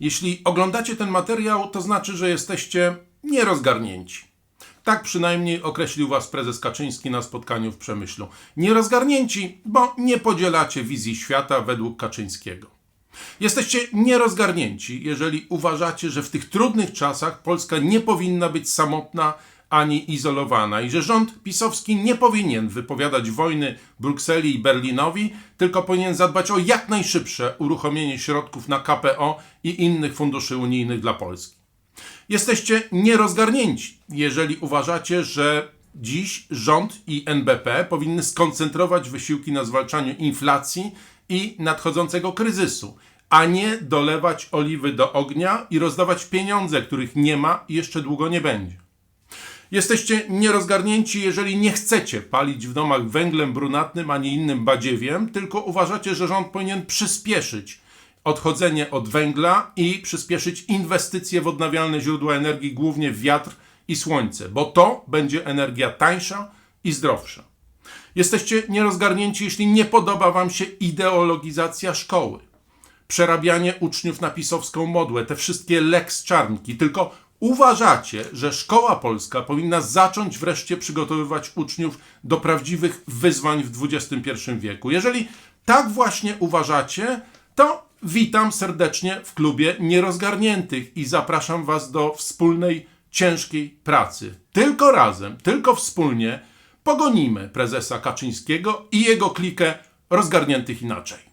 Jeśli oglądacie ten materiał, to znaczy, że jesteście nierozgarnięci. Tak przynajmniej określił was prezes Kaczyński na spotkaniu w Przemyślu. Nierozgarnięci, bo nie podzielacie wizji świata według Kaczyńskiego. Jesteście nierozgarnięci, jeżeli uważacie, że w tych trudnych czasach Polska nie powinna być samotna ani izolowana i że rząd pisowski nie powinien wypowiadać wojny Brukseli i Berlinowi, tylko powinien zadbać o jak najszybsze uruchomienie środków na KPO i innych funduszy unijnych dla Polski. Jesteście nierozgarnięci, jeżeli uważacie, że dziś rząd i NBP powinny skoncentrować wysiłki na zwalczaniu inflacji i nadchodzącego kryzysu, a nie dolewać oliwy do ognia i rozdawać pieniądze, których nie ma i jeszcze długo nie będzie. Jesteście nierozgarnięci, jeżeli nie chcecie palić w domach węglem brunatnym ani innym badziewiem, tylko uważacie, że rząd powinien przyspieszyć odchodzenie od węgla i przyspieszyć inwestycje w odnawialne źródła energii, głównie wiatr i słońce, bo to będzie energia tańsza i zdrowsza. Jesteście nierozgarnięci, jeśli nie podoba Wam się ideologizacja szkoły, przerabianie uczniów na pisowską modłę, te wszystkie lex czarnki, tylko uważacie, że szkoła polska powinna zacząć wreszcie przygotowywać uczniów do prawdziwych wyzwań w XXI wieku. Jeżeli tak właśnie uważacie, to witam serdecznie w klubie nierozgarniętych i zapraszam Was do wspólnej, ciężkiej pracy. Tylko razem, tylko wspólnie pogonimy prezesa Kaczyńskiego i jego klikę rozgarniętych inaczej.